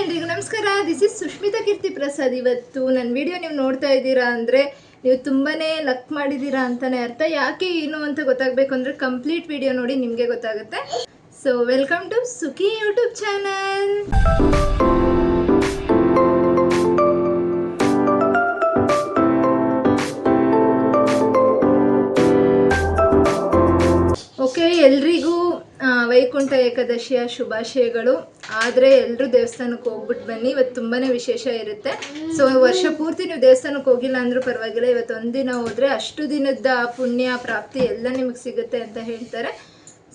ಎಲ್ರಿಗೂ ನಮಸ್ಕಾರ. This is Sushmita Keerthi Prasad. ಇವತ್ತು ನನ್ನ ವಿಡಿಯೋ ನೀವು ನೋಡ್ತಾ ಇದ್ದೀರಾ ಅಂದರೆ ನೀವು ತುಂಬಾ ಲಕ್ ಮಾಡಿದ್ದೀರಾ ಅಂತಲೇ ಅರ್ಥ. ಯಾಕೆ ಏನು ಅಂತ ಗೊತ್ತಾಗಬೇಕು ಅಂದರೆ ಕಂಪ್ಲೀಟ್ ವಿಡಿಯೋ ನೋಡಿ ನಿಮಗೆ ಗೊತ್ತಾಗುತ್ತೆ. So welcome to Sukhi YouTube channel Vaikuntha ಏಕಾದಶಿಯ ಶುಭಾಶಯಗಳು. ಆದರೆ ಎಲ್ಲರೂ ದೇವಸ್ಥಾನಕ್ಕೆ ಹೋಗ್ಬಿಟ್ಟು ಬನ್ನಿ. ಇವತ್ತು ತುಂಬಾ ವಿಶೇಷ ಇರುತ್ತೆ. ಸೊ ವರ್ಷ ಪೂರ್ತಿ ನೀವು ದೇವಸ್ಥಾನಕ್ಕೆ ಹೋಗಿಲ್ಲ ಅಂದರೂ ಪರವಾಗಿಲ್ಲ. ಇವತ್ತು ಒಂದಿನ ಹೋದರೆ ಅಷ್ಟು ದಿನದ ಪುಣ್ಯ, ಪ್ರಾಪ್ತಿ ಎಲ್ಲ ನಿಮಗೆ ಸಿಗುತ್ತೆ ಅಂತ ಹೇಳ್ತಾರೆ.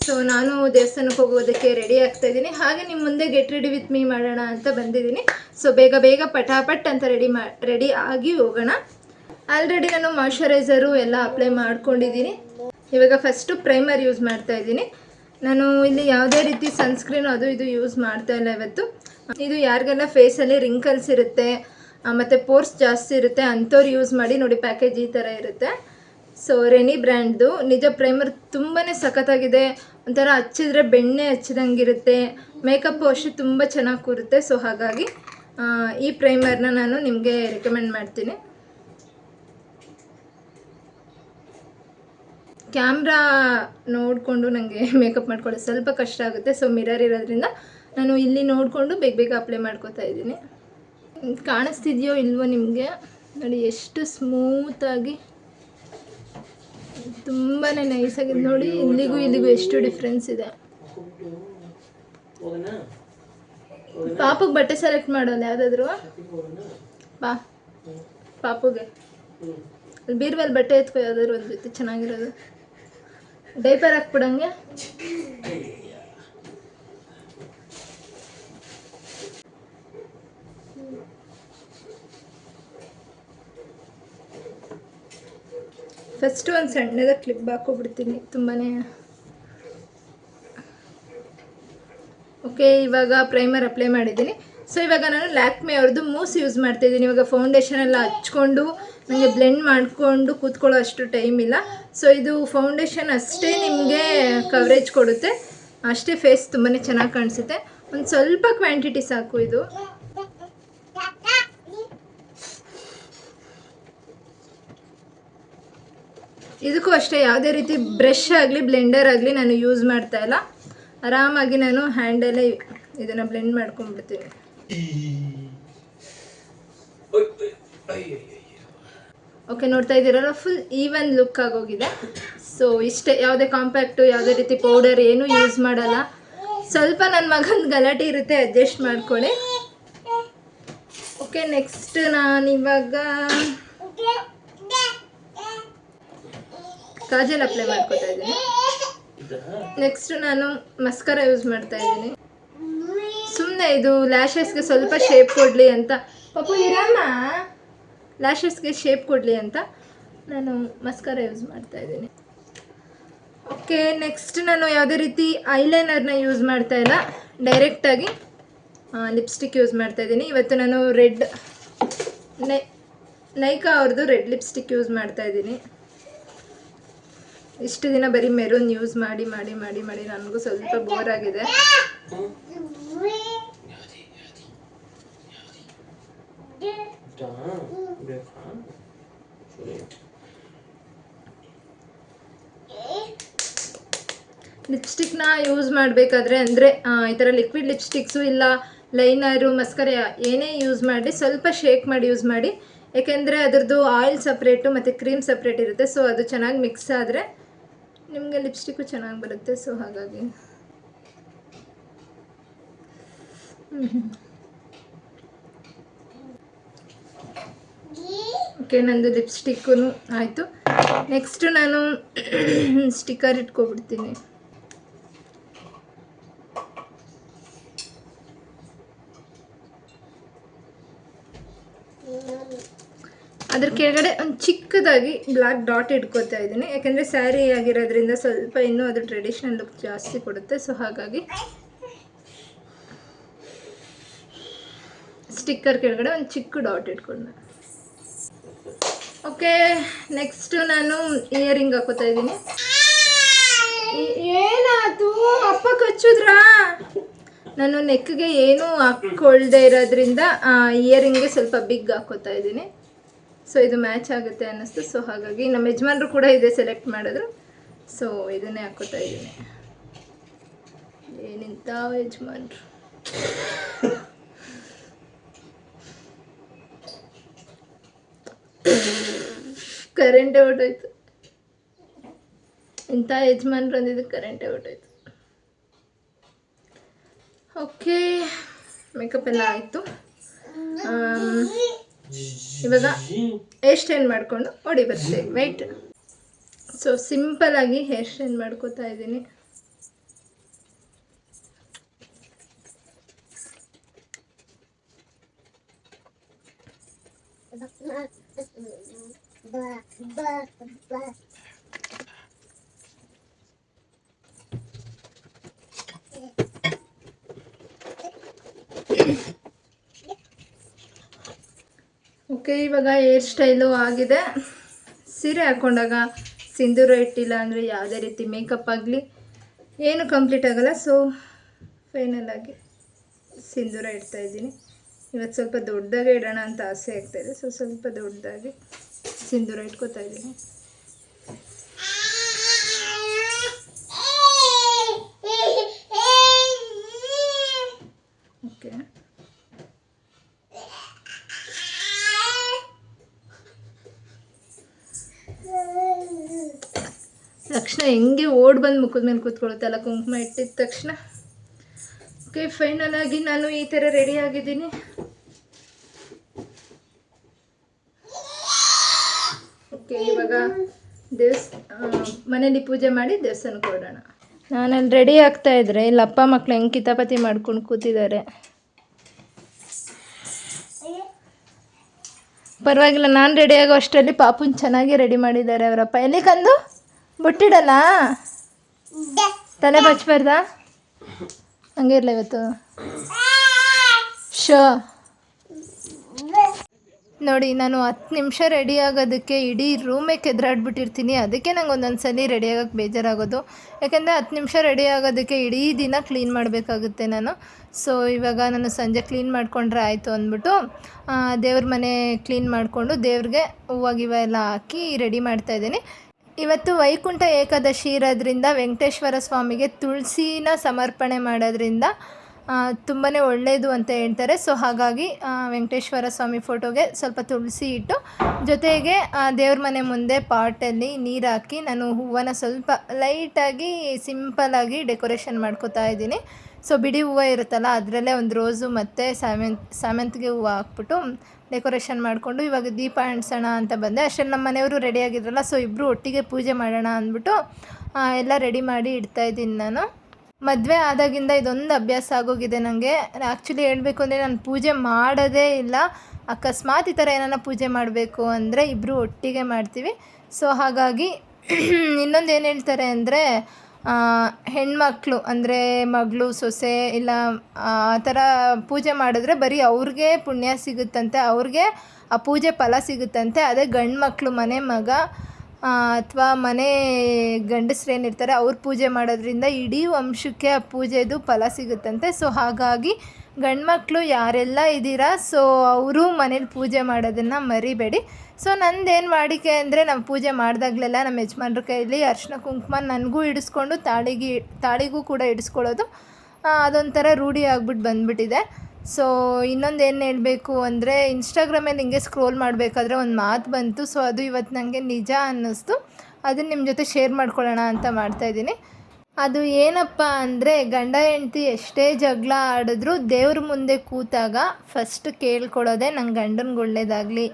ಸೊ ನಾನು ದೇವಸ್ಥಾನಕ್ಕೆ ಹೋಗೋದಕ್ಕೆ ರೆಡಿ ಆಗ್ತಾ ಇದ್ದೀನಿ. ಹಾಗೆ ನಿಮ್ಮ ಮುಂದೆ ಗೆಟ್ ರೆಡಿ ವಿತ್ ಮೀ ಮಾಡೋಣ ಅಂತ ಬಂದಿದ್ದೀನಿ. ಸೊ ಬೇಗ ಬೇಗ ಪಟಾಪಟ್ ಅಂತ ರೆಡಿ ಮಾ ರೆಡಿ ಆಗಿ ಹೋಗೋಣ. ಆಲ್ರೆಡಿ ನಾನು ಮಾಯ್ಶ್ಚರೈಸರು ಎಲ್ಲ ಅಪ್ಲೈ ಮಾಡ್ಕೊಂಡಿದ್ದೀನಿ. ಇವಾಗ ಫಸ್ಟು ಪ್ರೈಮರ್ ಯೂಸ್ ಮಾಡ್ತಾ ಇದ್ದೀನಿ. ನಾನು ಇಲ್ಲಿ ಯಾವುದೇ ರೀತಿ ಸನ್ಸ್ಕ್ರೀನ್ ಅದು ಇದು ಯೂಸ್ ಮಾಡ್ತಾ ಇಲ್ಲ ಇವತ್ತು. ಇದು ಯಾರಿಗೆಲ್ಲ ಫೇಸಲ್ಲಿ ರಿಂಕಲ್ಸ್ ಇರುತ್ತೆ ಮತ್ತು ಪೋರ್ಸ್ ಜಾಸ್ತಿ ಇರುತ್ತೆ, ಅಂಥವ್ರು ಯೂಸ್ ಮಾಡಿ ನೋಡಿ ಪ್ಯಾಕೇಜ್ ಈ ಥರ ಇರುತ್ತೆ. ಸೊ ರೆನಿ ಬ್ರ್ಯಾಂಡ್ದು ನಿಜ ಪ್ರೈಮರ್ ತುಂಬಾ ಸಖತ್ತಾಗಿದೆ. ಒಂಥರ ಹಚ್ಚಿದ್ರೆ ಬೆಣ್ಣೆ ಹಚ್ಚಿದಂಗಿರುತ್ತೆ. ಮೇಕಪ್ ಅಷ್ಟು ತುಂಬ ಚೆನ್ನಾಗಿ ಕೂರುತ್ತೆ. ಸೊ ಹಾಗಾಗಿ ಈ ಪ್ರೈಮರ್ನ ನಾನು ನಿಮಗೆ ರೆಕಮೆಂಡ್ ಮಾಡ್ತೀನಿ. ಕ್ಯಾಮ್ರಾ ನೋಡಿಕೊಂಡು ನನಗೆ ಮೇಕಪ್ ಮಾಡ್ಕೊಳ್ಳೋದು ಸ್ವಲ್ಪ ಕಷ್ಟ ಆಗುತ್ತೆ. ಸೊ ಮಿರರ್ ಇರೋದ್ರಿಂದ ನಾನು ಇಲ್ಲಿ ನೋಡಿಕೊಂಡು ಬೇಗ ಬೇಗ ಅಪ್ಲೈ ಮಾಡ್ಕೋತಾ ಇದ್ದೀನಿ. ಕಾಣಿಸ್ತಿದೆಯೋ ಇಲ್ವೋ ನಿಮಗೆ? ನೋಡಿ, ಎಷ್ಟು ಸ್ಮೂತಾಗಿ ತುಂಬಾ ನೈಸಾಗಿದೆ ನೋಡಿ, ಇಲ್ಲಿಗೂ ಇಲ್ಲಿಗೂ ಎಷ್ಟು ಡಿಫ್ರೆನ್ಸ್ ಇದೆ. ಪಾಪಗೆ ಬಟ್ಟೆ ಸೆಲೆಕ್ಟ್ ಮಾಡೋಣ ಯಾವುದಾದ್ರು? ಬಾ, ಪಾಪುಗೆ. ಅಲ್ಲಿ ಬೀರ್ವಲ್ಲಿ ಬಟ್ಟೆ ಎತ್ಕೊ ಯಾವ್ದಾದ್ರು ಒಂದು ಚೆನ್ನಾಗಿರೋದು. ಡೈಪರ್ ಹಾಕ್ಬಿಡಂಗೆ? ಫಸ್ಟ್ ಒಂದು ಸಣ್ಣದ ಕ್ಲಿಪ್ ಹಾಕೋಬಿಡ್ತೀನಿ ತುಂಬಾ ಓಕೆ ಇವಾಗ ಪ್ರೈಮರ್ ಅಪ್ಲೈ ಮಾಡಿದ್ದೀನಿ. ಸೊ ಇವಾಗ ನಾನು ಲ್ಯಾಕ್ಮೆ ಅವ್ರದ್ದು ಮೂಸ್ ಯೂಸ್ ಮಾಡ್ತಾಯಿದ್ದೀನಿ ಇವಾಗ ಫೌಂಡೇಶನ್ ಎಲ್ಲ ಹಚ್ಕೊಂಡು ನನಗೆ ಬ್ಲೆಂಡ್ ಮಾಡಿಕೊಂಡು ಕೂತ್ಕೊಳ್ಳೋ ಅಷ್ಟು ಟೈಮ್ ಇಲ್ಲ. ಸೊ ಇದು ಫೌಂಡೇಶನ್ ಅಷ್ಟೇ ನಿಮಗೆ ಕವರೇಜ್ ಕೊಡುತ್ತೆ. ಅಷ್ಟೇ ಫೇಸ್ ತುಂಬಾ ಚೆನ್ನಾಗಿ ಕಾಣಿಸುತ್ತೆ. ಒಂದು ಸ್ವಲ್ಪ ಕ್ವಾಂಟಿಟಿ ಸಾಕು ಇದು. ಇದಕ್ಕೂ ಅಷ್ಟೇ, ಯಾವುದೇ ರೀತಿ ಬ್ರಷ್ ಆಗಲಿ ಬ್ಲೆಂಡರ್ ಆಗಲಿ ನಾನು ಯೂಸ್ ಮಾಡ್ತಾ ಇಲ್ಲ. ಆರಾಮಾಗಿ ನಾನು ಹ್ಯಾಂಡಲ್ಲೇ ಇದನ್ನು ಬ್ಲೆಂಡ್ ಮಾಡ್ಕೊಂಡ್ಬಿಡ್ತೀನಿ. ಓಕೆ, ನೋಡ್ತಾ ಇದ್ದೀರಲ್ಲ ಫುಲ್ ಈವನ್ ಲುಕ್ ಆಗೋಗಿದೆ ಸೊ ಇಷ್ಟೇ, ಯಾವುದೇ ಕಾಂಪ್ಯಾಕ್ಟು ಯಾವುದೇ ರೀತಿ ಪೌಡರ್ ಏನೂ ಯೂಸ್ ಮಾಡಲ್ಲ. ಸ್ವಲ್ಪ ನನ್ನ ಮಗನ ಗಲಾಟೆ ಇರುತ್ತೆ ಅಡ್ಜಸ್ಟ್ ಮಾಡ್ಕೊಳ್ಳಿ. ಓಕೆ ನೆಕ್ಸ್ಟ್ ನಾನು ಇವಾಗ ಕಾಜಲ್ ಅಪ್ಲೈ ಮಾಡ್ಕೊತಾ ಇದ್ದೀನಿ. ನೆಕ್ಸ್ಟ್ ನಾನು ಮಸ್ಕರ ಯೂಸ್ ಮಾಡ್ತಾ ಇದ್ದೀನಿ. ಸುಮ್ಮನೆ ಇದು ಲ್ಯಾಶಸ್ಗೆ ಸ್ವಲ್ಪ ಶೇಪ್ ಕೊಡಲಿ ಅಂತ. ಪಾಪು ಇರಮ್ಮ. ಲ್ಯಾಶಸ್ಗೆ ಶೇಪ್ ಕೊಡಲಿ ಅಂತ ನಾನು ಮಸ್ಕರ ಯೂಸ್ ಮಾಡ್ತಾ ಇದ್ದೀನಿ. ಓಕೆ ನೆಕ್ಸ್ಟ್ ನಾನು ಯಾವುದೇ ರೀತಿ ಐಲೈನರ್ನ ಯೂಸ್ ಮಾಡ್ತಾ ಇಲ್ಲ. ಡೈರೆಕ್ಟಾಗಿ ಲಿಪ್ಸ್ಟಿಕ್ ಯೂಸ್ ಮಾಡ್ತಾ ಇದ್ದೀನಿ. ಇವತ್ತು ನಾನು ರೆಡ್ ನೈ, ನೈಕಾ ಅವ್ರದ್ದು ರೆಡ್ ಲಿಪ್ಸ್ಟಿಕ್ ಯೂಸ್ ಮಾಡ್ತಾ ಇದ್ದೀನಿ. ಇಷ್ಟು ದಿನ ಬರೀ ಮೆರೂನ್ ಯೂಸ್ ಮಾಡಿ ಮಾಡಿ ಮಾಡಿ ಮಾಡಿ ನನಗೂ ಸ್ವಲ್ಪ ಬೋರ್ ಆಗಿದೆ. ಲಿಪ್ಸ್ಟಿಕ್ನ ಯೂಸ್ ಮಾಡಬೇಕಾದ್ರೆ ಅಂದರೆ ಈ ಥರ ಲಿಕ್ವಿಡ್ ಲಿಪ್ಸ್ಟಿಕ್ಸು ಇಲ್ಲ ಲೈನರು ಮಸ್ಕರ ಏನೇ ಯೂಸ್ ಮಾಡಿ, ಸ್ವಲ್ಪ ಶೇಕ್ ಮಾಡಿ ಯೂಸ್ ಮಾಡಿ. ಏಕೆಂದರೆ ಅದರದ್ದು ಆಯಿಲ್ ಸಪ್ರೇಟು ಮತ್ತು ಕ್ರೀಮ್ ಸಪ್ರೇಟ್ ಇರುತ್ತೆ ಸೊ ಅದು ಚೆನ್ನಾಗಿ ಮಿಕ್ಸ್ ಆದರೆ ನಿಮಗೆ ಲಿಪ್ಸ್ಟಿಕ್ಕು ಚೆನ್ನಾಗಿ ಬರುತ್ತೆ ಸೊ ಹಾಗಾಗಿ. ಓಕೆ ನಂದು ಲಿಪ್ಸ್ಟಿಕ್ಕೂ ಆಯಿತು. ನೆಕ್ಸ್ಟು ನಾನು ಸ್ಟಿಕ್ಕರ್ ಇಟ್ಕೊಬಿಡ್ತೀನಿ. ಅದ್ರ ಕೆಳಗಡೆ ಒಂದು ಚಿಕ್ಕದಾಗಿ ಬ್ಲ್ಯಾಕ್ ಡಾಟ್ ಇಟ್ಕೋತಾ ಇದ್ದೀನಿ. ಯಾಕೆಂದರೆ ಸ್ಯಾರಿ ಆಗಿರೋದ್ರಿಂದ ಸ್ವಲ್ಪ ಇನ್ನೂ ಅದು ಟ್ರೆಡಿಷ್ನಲ್ ಲುಕ್ ಜಾಸ್ತಿ ಕೊಡುತ್ತೆ. ಸೊ ಹಾಗಾಗಿ ಸ್ಟಿಕ್ಕರ್ ಕೆಳಗಡೆ ಒಂದು ಚಿಕ್ಕ ಡಾಟ್ ಇಟ್ಕೊಂಡೆ. ಓಕೆ ನೆಕ್ಸ್ಟ್ ನಾನು ಇಯರಿಂಗ್ ಹಾಕೋತಾ ಇದ್ದೀನಿ. ಏನಾಯ್ತು? ಅಪ್ಪ ಕಚ್ಚಿದ್ರಾ? ನಾನು ನೆಕ್ಗೆ ಏನೂ ಹಾಕ್ಕೊಳ್ದೇ ಇರೋದ್ರಿಂದ ಇಯರಿಂಗ್ಗೆ ಸ್ವಲ್ಪ ಬಿಗ್ ಹಾಕೋತಾ ಇದ್ದೀನಿ. ಸೊ ಇದು ಮ್ಯಾಚ್ ಆಗುತ್ತೆ ಅನ್ನಿಸ್ತು. ಸೊ ಹಾಗಾಗಿ ನಮ್ಮ ಯಜಮಾನ್ರು ಕೂಡ ಇದೆ ಸೆಲೆಕ್ಟ್ ಮಾಡಿದ್ರು. ಸೊ ಇದನ್ನೇ ಹಾಕೋತಾ ಇದ್ದೀನಿ. ಏನಿಂತ ಯಜಮಾನ್ರು? ಕರೆಂಟೇ ಹೊಟ್ಟೋಯ್ತು ಇಂಥ ಯಜಮಾನ್ರು ಅಂದಿದ್ದು ಕರೆಂಟೇ ಹೊಟ್ಟೋಯ್ತು ಓಕೆ ಮೇಕಪ್ ಎಲ್ಲ ಆಯಿತು. ಇವಾಗ ಹೇರ್ ಸ್ಟೈಲ್ ಮಾಡಿಕೊಂಡು ಹೊಡಿ ಬರ್ತೇವೆ ವೈಟ್ ಸೊ ಸಿಂಪಲಾಗಿ ಹೇರ್ ಸ್ಟೈಲ್ ಮಾಡ್ಕೋತಾ ಇದ್ದೀನಿ. ಓಕೆ ಇವಾಗ ಹೇರ್ ಸ್ಟೈಲು ಆಗಿದೆ. ಸೀರೆ ಹಾಕ್ಕೊಂಡಾಗ ಸಿಂಧೂರ ಇಟ್ಟಿಲ್ಲ ಅಂದರೆ ಯಾವುದೇ ರೀತಿ ಮೇಕಪ್ ಆಗಲಿ, ಏನು ಕಂಪ್ಲೀಟ್ ಆಗಲ್ಲ. ಸೊ ಫೈನಲ್ ಆಗಿ ಸಿಂಧೂರ ಇಡ್ತಾಯಿದ್ದೀನಿ ಇವತ್ತು ಸ್ವಲ್ಪ ದೊಡ್ಡದಾಗೆ ಇಡೋಣ ಅಂತ ಆಸೆ ಆಗ್ತಾಯಿದೆ ಸೊ ಸ್ವಲ್ಪ ದೊಡ್ಡದಾಗಿ ಸಿಂಧೂರ ಇಟ್ಕೋತಾ ಇದ್ದೀನಿ. ಓಕೆ. ತಕ್ಷಣ ಹೆಂಗೆ ಓಡ್ ಬಂದು ಮುಖದ ಮೇಲೆ ಕೂತ್ಕೊಳ್ಳುತ್ತಲ್ಲ ಕುಂಕುಮ ಇಟ್ಟಿದ ತಕ್ಷಣ. ಓಕೆ ಫೈನಲ್ ಆಗಿ ನಾನು ಈ ಥರ ರೆಡಿ ಆಗಿದ್ದೀನಿ ಓಕೆ ಇವಾಗ ದೇವಸ್ ಮನೇಲಿ ಪೂಜೆ ಮಾಡಿ ದೇವಸ್ಥಾನಕ್ಕೆ ಹೊರಡೋಣ. ನಾನಲ್ಲಿ ರೆಡಿ ಆಗ್ತಾ ಇದ್ರೆ, ಇಲ್ಲಿ ಅಪ್ಪ ಮಕ್ಳು ಹೆಂಗೆ ಕಿತಾಪತಿ ಮಾಡ್ಕೊಂಡು ಕೂತಿದ್ದಾರೆ. ಪರವಾಗಿಲ್ಲ, ನಾನು ರೆಡಿ ಆಗೋ ಅಷ್ಟರಲ್ಲಿ ಪಾಪುನ್ ಚೆನ್ನಾಗಿ ರೆಡಿ ಮಾಡಿದ್ದಾರೆ ಅವರಪ್ಪ. ಎಲ್ಲಿ ಕಂದು? ಬುಟ್ಟಿಡಲ್ಲ ತಲೆ ಬಚ್ಚಬಾರ್ದಾ ಹಂಗೆ ಇರಲ್ಲ ಇವತ್ತು? ಶೋ ನೋಡಿ, ನಾನು ಹತ್ತು ನಿಮಿಷ ರೆಡಿ ಆಗೋದಕ್ಕೆ ಇಡೀ ರೂಮೇ ಕೆದ್ರಾಡ್ಬಿಟ್ಟಿರ್ತೀನಿ. ಅದಕ್ಕೆ ನಂಗೆ ಒಂದೊಂದು ಸಲ ರೆಡಿ ಆಗೋಕ್ಕೆ ಬೇಜಾರಾಗೋದು. ಯಾಕೆಂದರೆ ಹತ್ತು ನಿಮಿಷ ರೆಡಿ ಆಗೋದಕ್ಕೆ ಇಡೀ ದಿನ ಕ್ಲೀನ್ ಮಾಡಬೇಕಾಗುತ್ತೆ ನಾನು. ಸೊ ಇವಾಗ ನಾನು ಸಂಜೆ ಕ್ಲೀನ್ ಮಾಡಿಕೊಂಡ್ರೆ ಆಯಿತು ಅಂದ್ಬಿಟ್ಟು ದೇವ್ರ ಮನೆ ಕ್ಲೀನ್ ಮಾಡಿಕೊಂಡು ದೇವ್ರಿಗೆ ಹೂವು ಗಿವ ಎಲ್ಲ ಹಾಕಿ ರೆಡಿ ಮಾಡ್ತಾಯಿದ್ದೀನಿ ಇವತ್ತು ವೈಕುಂಠ ಏಕಾದಶಿ ಇರೋದ್ರಿಂದ ವೆಂಕಟೇಶ್ವರ ಸ್ವಾಮಿಗೆ ತುಳಸಿನ ಸಮರ್ಪಣೆ ಮಾಡೋದ್ರಿಂದ ತುಂಬಾ ಒಳ್ಳೆಯದು ಅಂತ ಹೇಳ್ತಾರೆ. ಸೊ ಹಾಗಾಗಿ ವೆಂಕಟೇಶ್ವರ ಸ್ವಾಮಿ ಫೋಟೋಗೆ ಸ್ವಲ್ಪ ತುಳಸಿ ಇಟ್ಟು, ಜೊತೆಗೆ ದೇವ್ರ ಮನೆ ಮುಂದೆ ಪಾಟಲ್ಲಿ ನೀರು ಹಾಕಿ, ನಾನು ಹೂವನ್ನು ಸ್ವಲ್ಪ ಲೈಟಾಗಿ ಸಿಂಪಲಾಗಿ ಡೆಕೋರೇಷನ್ ಮಾಡ್ಕೋತಾ ಇದ್ದೀನಿ. ಸೊ ಬಿಡಿ ಹೂವು ಇರುತ್ತಲ್ಲ, ಅದರಲ್ಲೇ ಒಂದು ರೋಸು ಮತ್ತು ಸಾಮಂತ್, ಸಾಮಂತಿಗೆ ಹೂವು ಹಾಕ್ಬಿಟ್ಟು ಡೆಕೋರೇಷನ್ ಮಾಡಿಕೊಂಡು, ಇವಾಗ ದೀಪ ಅಂಟಿಸೋಣ ಅಂತ ಬಂದೆ. ಅಷ್ಟರಲ್ಲಿ ನಮ್ಮ ಮನೆಯವರು ರೆಡಿಯಾಗಿದ್ರಲ್ಲ ಸೊ ಇಬ್ಬರು ಒಟ್ಟಿಗೆ ಪೂಜೆ ಮಾಡೋಣ ಅಂದ್ಬಿಟ್ಟು ಎಲ್ಲ ರೆಡಿ ಮಾಡಿ ಇಡ್ತಾಯಿದ್ದೀನಿ ನಾನು. ಮದುವೆ ಆದಾಗಿಂದ ಇದೊಂದು ಅಭ್ಯಾಸ ಆಗೋಗಿದೆ ನನಗೆ ಆ್ಯಕ್ಚುಲಿ ಹೇಳಬೇಕು ಅಂದರೆ ನಾನು ಪೂಜೆ ಮಾಡೋದೇ ಇಲ್ಲ. ಅಕಸ್ಮಾತ್ ಈ ಥರ ಏನಾರ ಪೂಜೆ ಮಾಡಬೇಕು ಅಂದರೆ ಇಬ್ಬರು ಒಟ್ಟಿಗೆ ಮಾಡ್ತೀವಿ. ಸೊ ಹಾಗಾಗಿ ಇನ್ನೊಂದು ಏನು ಹೇಳ್ತಾರೆ ಅಂದರೆ ಹೆಣ್ಮಕ್ಳು ಅಂದರೆ ಮಗಳು, ಸೊಸೆ ಇಲ್ಲ, ಆ, ಥರ ಪೂಜೆ ಮಾಡಿದ್ರೆ ಬರೀ ಅವ್ರಿಗೆ ಪುಣ್ಯ ಸಿಗುತ್ತಂತೆ, ಅವ್ರಿಗೆ ಆ ಪೂಜೆ ಫಲ ಸಿಗುತ್ತಂತೆ. ಅದೇ ಗಂಡು ಮಕ್ಕಳು ಮನೆ ಮಗ ಅಥವಾ ಮನೆ ಗಂಡಸ್ರೇನಿರ್ತಾರೆ ಅವ್ರು ಪೂಜೆ ಮಾಡೋದ್ರಿಂದ ಇಡೀ ವಂಶಕ್ಕೆ ಆ ಪೂಜೆದು ಫಲ ಸಿಗುತ್ತಂತೆ. ಸೊ ಹಾಗಾಗಿ ಗಂಡ್ಮಕ್ಳು ಯಾರೆಲ್ಲ ಇದ್ದೀರಾ ಸೊ ಅವರು ಮನೇಲಿ ಪೂಜೆ ಮಾಡೋದನ್ನು ಮರಿಬೇಡಿ. ಸೊ ನಂದೇನು ವಾಡಿಕೆ ಅಂದರೆ ನಾವು ಪೂಜೆ ಮಾಡಿದಾಗಲೆಲ್ಲ ನಮ್ಮ ಯಜಮಾನ್ರ ಕೈಯಲ್ಲಿ ಅರ್ಶಿನ ಕುಂಕುಮ ನನಗೂ ಇಡಿಸ್ಕೊಂಡು ತಾಳಿಗೆ, ತಾಳಿಗೂ ಕೂಡ ಇಡಿಸ್ಕೊಳ್ಳೋದು. ಅದೊಂಥರ ರೂಢಿ ಆಗ್ಬಿಟ್ಟು ಬಂದ್ಬಿಟ್ಟಿದೆ. ಸೊ ಇನ್ನೊಂದು ಏನು ಹೇಳಬೇಕು ಅಂದರೆ ಇನ್ಸ್ಟಾಗ್ರಾಮಲ್ಲಿ ಹಿಂಗೆ ಸ್ಕ್ರೋಲ್ ಮಾಡಬೇಕಾದ್ರೆ ಒಂದು ಮಾತು ಬಂತು. ಸೊ ಅದು ಇವತ್ತು ನನಗೆ ನಿಜ ಅನ್ನಿಸ್ತು. ಅದನ್ನು ನಿಮ್ಮ ಜೊತೆ ಶೇರ್ ಮಾಡ್ಕೊಳ್ಳೋಣ ಅಂತ ಮಾಡ್ತಾಯಿದ್ದೀನಿ ಅದು ಏನಪ್ಪ ಅಂದರೆ, ಗಂಡ ಹೆಂಡತಿ ಎಷ್ಟೇ ಜಗಳ ಆಡಿದ್ರು ದೇವ್ರ ಮುಂದೆ ಕೂತಾಗ ಫಸ್ಟ್ ಕೇಳ್ಕೊಳ್ಳೋದೆ ನನ್ನ ಗಂಡನಿಗೆ ಒಳ್ಳೇದಾಗಲಿ.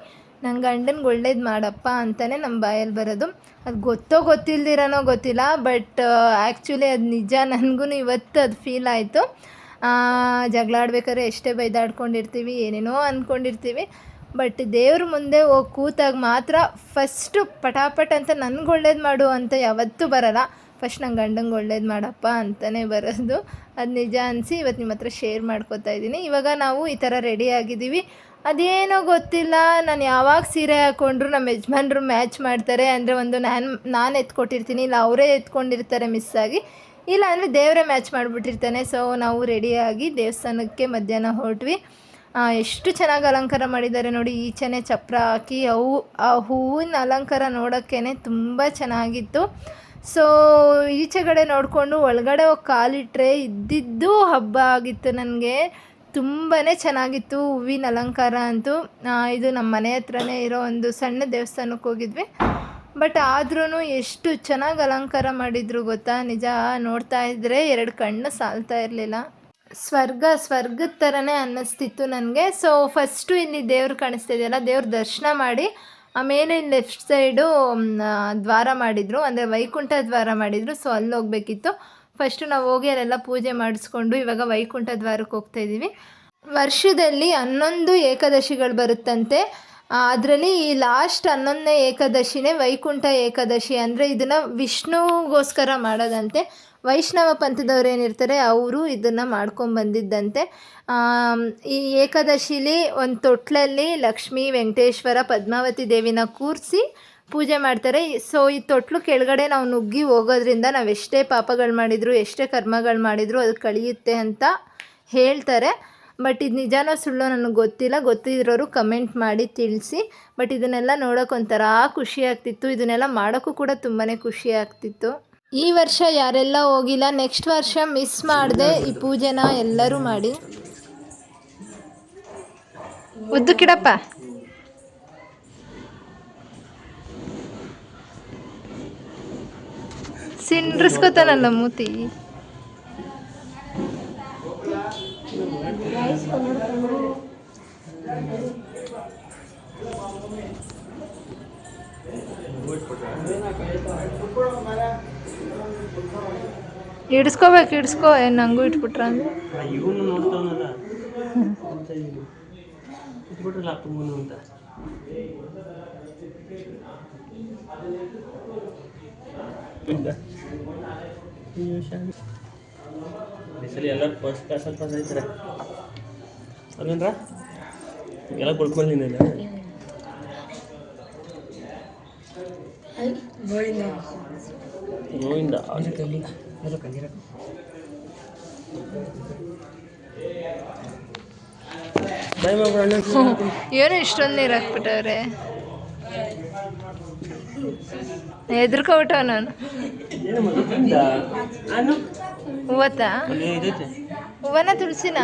ನನ್ನ ಗಂಡನಿಗೆ ಒಳ್ಳೇದು ಮಾಡಪ್ಪ ಅಂತಲೇ ನಮ್ಮ ಬಾಯಲ್ಲಿ ಬರೋದು. ಅದು ಗೊತ್ತೋ ಗೊತ್ತಿಲ್ದಿರೋನೋ ಗೊತ್ತಿಲ್ಲ ಬಟ್ ಆ್ಯಕ್ಚುಲಿ ಅದು ನಿಜ. ನನಗೂ ಇವತ್ತು ಅದು ಫೀಲ್ ಆಯಿತು. ಜಗಳ ಆಡ್ಬೇಕಾದ್ರೆ ಎಷ್ಟೇ ಬೈದಾಡ್ಕೊಂಡಿರ್ತೀವಿ, ಏನೇನೋ ಅಂದ್ಕೊಂಡಿರ್ತೀವಿ ಬಟ್ ದೇವ್ರ ಮುಂದೆ ಹೋಗಿ ಕೂತಾಗ ಮಾತ್ರ ಫಸ್ಟು ಪಟಾಪಟ್ ಅಂತ ನನ್ಗೆ ಒಳ್ಳೇದು ಮಾಡು ಅಂತ ಯಾವತ್ತೂ ಬರಲ್ಲ. ಫಸ್ಟ್ ನಂಗೆ ಗಂಡಂಗೆ ಒಳ್ಳೇದು ಮಾಡಪ್ಪ ಅಂತಲೇ ಬರೋದು. ಅದು ನಿಜ ಅನಿಸಿ ಇವತ್ತು ನಿಮ್ಮ ಹತ್ರ ಶೇರ್ ಮಾಡ್ಕೋತಾ ಇದ್ದೀನಿ. ಇವಾಗ ನಾವು ಈ ಥರ ರೆಡಿ ಆಗಿದ್ದೀವಿ. ಅದೇನೋ ಗೊತ್ತಿಲ್ಲ, ನಾನು ಯಾವಾಗ ಸೀರೆ ಹಾಕ್ಕೊಂಡ್ರು ನಮ್ಮ ಯಜಮಾನ್ರು ಮ್ಯಾಚ್ ಮಾಡ್ತಾರೆ. ಅಂದರೆ ಒಂದು ನಾನು ನಾನು ಎತ್ಕೊಟ್ಟಿರ್ತೀನಿ, ಇಲ್ಲ ಅವರೇ ಎತ್ಕೊಂಡಿರ್ತಾರೆ ಮಿಸ್ ಆಗಿ. ಇಲ್ಲ, ಅಂದರೆ ದೇವರೇ ಮ್ಯಾಚ್ ಮಾಡಿಬಿಟ್ಟಿರ್ತಾನೆ. ಸೊ ನಾವು ರೆಡಿಯಾಗಿ ದೇವಸ್ಥಾನಕ್ಕೆ ಮಧ್ಯಾಹ್ನ ಹೊರಟ್ವಿ. ಎಷ್ಟು ಚೆನ್ನಾಗಿ ಅಲಂಕಾರ ಮಾಡಿದ್ದಾರೆ ನೋಡಿ ಈಚೆನೆ ಚಪ್ರ ಹಾಕಿ, ಅವು, ಆ ಹೂವಿನ ಅಲಂಕಾರ ನೋಡೋಕ್ಕೇ ತುಂಬ ಚೆನ್ನಾಗಿತ್ತು. ಸೊ ಈಚೆಗಡೆ ನೋಡಿಕೊಂಡು ಒಳಗಡೆ ಕಾಲಿಟ್ರೆ ಇದ್ದಿದ್ದು ಹಬ್ಬ ಆಗಿತ್ತು ನನಗೆ. ತುಂಬಾ ಚೆನ್ನಾಗಿತ್ತು ಹೂವಿನ ಅಲಂಕಾರ ಅಂತೂ. ಇದು ನಮ್ಮ ಮನೆ ಹತ್ರನೇ ಇರೋ ಒಂದು ಸಣ್ಣ ದೇವಸ್ಥಾನಕ್ಕೆ ಹೋಗಿದ್ವಿ. ಬಟ್ ಆದ್ರೂ ಎಷ್ಟು ಚೆನ್ನಾಗಿ ಅಲಂಕಾರ ಮಾಡಿದ್ರು ಗೊತ್ತಾ? ನಿಜ, ನೋಡ್ತಾ ಇದ್ದರೆ ಎರಡು ಕಣ್ಣು ಸಾಲ್ತಾ ಇರಲಿಲ್ಲ. ಸ್ವರ್ಗ, ಸ್ವರ್ಗದ ಥರನೇ ಅನ್ನಿಸ್ತಿತ್ತು ನನಗೆ. ಸೊ ಫಸ್ಟು ಇಲ್ಲಿ ದೇವ್ರು ಕಾಣಿಸ್ತಾ ಇದೆಯಲ್ಲ ದೇವ್ರ ದರ್ಶನ ಮಾಡಿ, ಆಮೇಲೆ ಲೆಫ್ಟ್ ಸೈಡು ದ್ವಾರ ಮಾಡಿದರು. ಅಂದರೆ ವೈಕುಂಠ ದ್ವಾರ ಮಾಡಿದರು ಸೊ ಅಲ್ಲಿ ಹೋಗ್ಬೇಕಿತ್ತು. ಫಸ್ಟು ನಾವು ಹೋಗಿ ಅಲ್ಲೆಲ್ಲ ಪೂಜೆ ಮಾಡಿಸ್ಕೊಂಡು ಇವಾಗ ವೈಕುಂಠ ದ್ವಾರಕ್ಕೆ ಹೋಗ್ತಾ ಇದ್ದೀವಿ ವರ್ಷದಲ್ಲಿ ಹನ್ನೊಂದು ಏಕಾದಶಿಗಳು ಬರುತ್ತಂತೆ. ಅದರಲ್ಲಿ ಈ ಲಾಸ್ಟ್ ಹನ್ನೊಂದನೇ ಏಕಾದಶಿನೇ ವೈಕುಂಠ ಏಕಾದಶಿ ಅಂದರೆ ಇದನ್ನು ವಿಷ್ಣುಗೋಸ್ಕರ ಮಾಡೋದಂತೆ. ವೈಷ್ಣವ ಪಂಥದವ್ರು ಏನಿರ್ತಾರೆ, ಅವರು ಇದನ್ನು ಮಾಡ್ಕೊಂಬಂದಿದ್ದಂತೆ ಈ ಏಕಾದಶಿಲಿ ಒಂದು ತೊಟ್ಲಲ್ಲಿ ಲಕ್ಷ್ಮೀ ವೆಂಕಟೇಶ್ವರ ಪದ್ಮಾವತಿ ದೇವಿನ ಕೂರಿಸಿ ಪೂಜೆ ಮಾಡ್ತಾರೆ. ಸೊ ಈ ತೊಟ್ಲು ಕೆಳಗಡೆ ನಾವು ನುಗ್ಗಿ ಹೋಗೋದ್ರಿಂದ ನಾವು ಎಷ್ಟೇ ಪಾಪಗಳು ಮಾಡಿದ್ರು, ಎಷ್ಟೇ ಕರ್ಮಗಳು ಮಾಡಿದ್ರು, ಅದು ಕಳಿಯುತ್ತೆ ಅಂತ ಹೇಳ್ತಾರೆ. ಬಟ್ ಇದು ನಿಜಾನೋ ಸುಳ್ಳೋ ನನಗೆ ಗೊತ್ತಿಲ್ಲ. ಗೊತ್ತಿರೋರು ಕಮೆಂಟ್ ಮಾಡಿ ತಿಳಿಸಿ. ಬಟ್ ಇದನ್ನೆಲ್ಲ ನೋಡೋಕೆ ಒಂಥರ ಖುಷಿ ಆಗ್ತಿತ್ತು. ಇದನ್ನೆಲ್ಲ ಮಾಡೋಕ್ಕೂ ಕೂಡ ತುಂಬಾ ಖುಷಿ ಆಗ್ತಿತ್ತು. ಈ ವರ್ಷ ಯಾರೆಲ್ಲ ಹೋಗಿಲ್ಲ ನೆಕ್ಸ್ಟ್ ವರ್ಷ ಮಿಸ್ ಮಾಡದೆ ಈ ಪೂಜೆನ ಎಲ್ಲರೂ ಮಾಡಿ. ಉದ್ದು ಕಿಡಪ್ಪ. ಸಿಂಡ್ರಿಸ್ಕೋತಾನಲ್ಲ ಮೂತಿ. ಇಡಿಸ್ಕೋಬೇಕು ಹಿಡ್ಸ್ಕೋ. ಏನು ನಂಗೂ ಇಟ್ಬಿಟ್ರ ಅಂದ್ರೆ ಇವನು ನೋಡ್ತಾನಲ್ಲ ಅಂತ ಇವನು ಇಟ್ಬಿಟ್ರಲ್ಲ ಅಪ್ಪಮ್ಮನು ಅಂತ. ಈ ಸಲ ಎಲ್ಲ ಫಸ್ಟ್ ಕ್ಲಾಸಲ್ಲಿ ಪಾಸ್ ಆಯ್ತಾರೆ ಅಲ್ವೇನ್ರ ಎಲ್ಲ ಏನು ಇಷ್ಟೊಂದು ನೀರು ಹಾಕ್ಬಿಟ್ಟವ್ರೆ. ಹೆದರ್ಕೊಬಿಟ್ಟವ ನಾನು ಹೂವತ್ತಾ? ಹೂವನ ತುಳಸಿನ?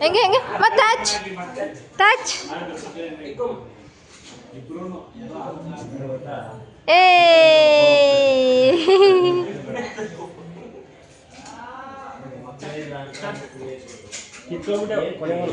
ಹೆಂಗೆ ಹೆಂಗೆ? ಮತ್ತೆ ಟಚ್ ಟಚ್ ಏ! ಕಿತ್ಕೊಂಡ್ಬಿಟ್ಟೆ ಕೊನೆಗಳು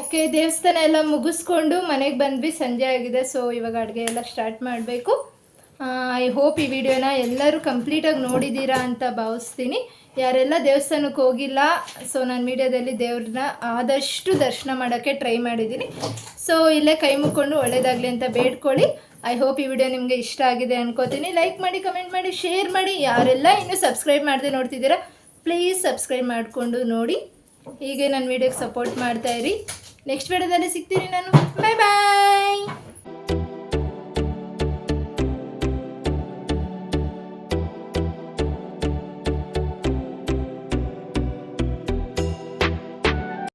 ಓಕೆ ದೇವಸ್ಥಾನ ಎಲ್ಲ ಮುಗಿಸ್ಕೊಂಡು ಮನೆಗೆ ಬಂದ್ವಿ ಸಂಜೆ ಆಗಿದೆ ಸೊ ಇವಾಗ ಅಡುಗೆ ಎಲ್ಲ ಸ್ಟಾರ್ಟ್ ಮಾಡಬೇಕು. ಐ ಹೋಪ್ ಈ ವಿಡಿಯೋನ ಎಲ್ಲರೂ ಕಂಪ್ಲೀಟಾಗಿ ನೋಡಿದ್ದೀರಾ ಅಂತ ಭಾವಿಸ್ತೀನಿ. ಯಾರೆಲ್ಲ ದೇವಸ್ಥಾನಕ್ಕೆ ಹೋಗಿಲ್ಲ ಸೊ ನಾನು ವಿಡಿಯೋದಲ್ಲಿ ದೇವ್ರನ್ನ ಆದಷ್ಟು ದರ್ಶನ ಮಾಡೋಕ್ಕೆ ಟ್ರೈ ಮಾಡಿದ್ದೀನಿ. ಸೊ ಇಲ್ಲೇ ಕೈ ಮುಕ್ಕೊಂಡು ಒಳ್ಳೇದಾಗಲಿ ಅಂತ ಬೇಡ್ಕೊಳ್ಳಿ. ಐ ಹೋಪ್ ಈ ವಿಡಿಯೋ ನಿಮಗೆ ಇಷ್ಟ ಆಗಿದೆ ಅನ್ಕೋತೀನಿ. ಲೈಕ್ ಮಾಡಿ ಕಮೆಂಟ್ ಮಾಡಿ ಶೇರ್ ಮಾಡಿ. ಯಾರೆಲ್ಲ ಇನ್ನೂ ಸಬ್ಸ್ಕ್ರೈಬ್ ಮಾಡದೆ ನೋಡ್ತಿದ್ದೀರಾ ಪ್ಲೀಸ್ ಸಬ್ಸ್ಕ್ರೈಬ್ ಮಾಡಿಕೊಂಡು ನೋಡಿ. ಹೀಗೆ ನನ್ನ ವಿಡಿಯೋಗೆ ಸಪೋರ್ಟ್ ಮಾಡ್ತಾ ಇರಿ. ನೆಕ್ಸ್ಟ್ ವಿಡಿಯೋದಲ್ಲಿ ಸಿಗ್ತೀನಿ ನಾನು. ಬಾಯ್ ಬಾಯ್